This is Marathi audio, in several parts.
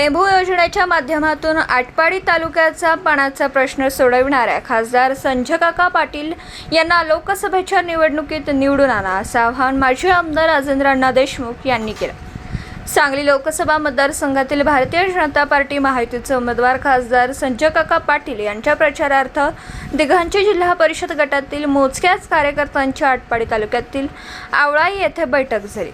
टेंभू योजनेच्या माध्यमातून आटपाडी तालुक्याचा पाण्याचा प्रश्न सोडविणाऱ्या खासदार संजयकाका पाटील यांना लोकसभेच्या निवडणुकीत निवडून आणा असं आवाहन माजी आमदार राजेंद्र देशमुख यांनी केलं. सांगली लोकसभा मतदारसंघातील भारतीय जनता पार्टी महायुतीचे उमेदवार खासदार संजय काका पाटील यांच्या प्रचारार्थ दिघांची जिल्हा परिषद गटातील मोजक्याच कार्यकर्त्यांची आटपाडी तालुक्यातील आवळाई येथे बैठक झाली.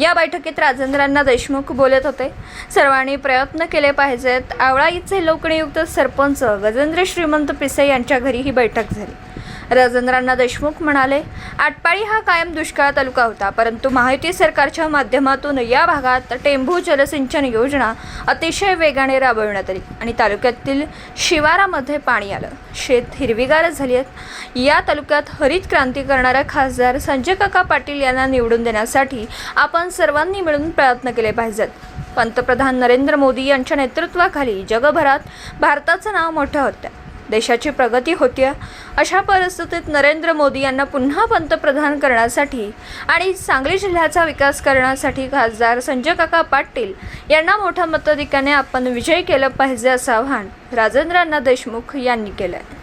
या बैठकीत राजेंद्रांना देशमुख बोलत होते. सर्वांनी प्रयत्न केले पाहिजेत. आवळाईचे लोकनियुक्त सरपंच गजेंद्र श्रीमंत पिसे यांच्या घरी ही बैठक झाली. राजेंद्रांना देशमुख म्हणाले आटपाडी हा कायम दुष्काळ तालुका होता परंतु माहिती सरकारच्या माध्यमातून या भागात टेंभू जलसिंचन योजना अतिशय वेगाने राबविण्यात आली आणि तालुक्यातील शिवारामध्ये पाणी आलं. शेत हिरवीगार झाली आहेत. या तालुक्यात हरित क्रांती करणारा खासदार संजय काका पाटील यांना निवडून देण्यासाठी आपण सर्वांनी मिळून प्रयत्न केले पाहिजेत. पंतप्रधान नरेंद्र मोदी यांच्या नेतृत्वाखाली जगभरात भारताचं नाव मोठं होतं देशाची प्रगती होतीये. अशा परिस्थितीत नरेंद्र मोदी यांना पुन्हा पंतप्रधान करण्यासाठी आणि सांगली जिल्ह्याचा विकास करण्यासाठी खासदार संजय काका पाटील यांना मोठ्या मताधिकाने आपण विजय केलं पाहिजे असं आवाहन राजेंद्रांना देशमुख यांनी केलं आहे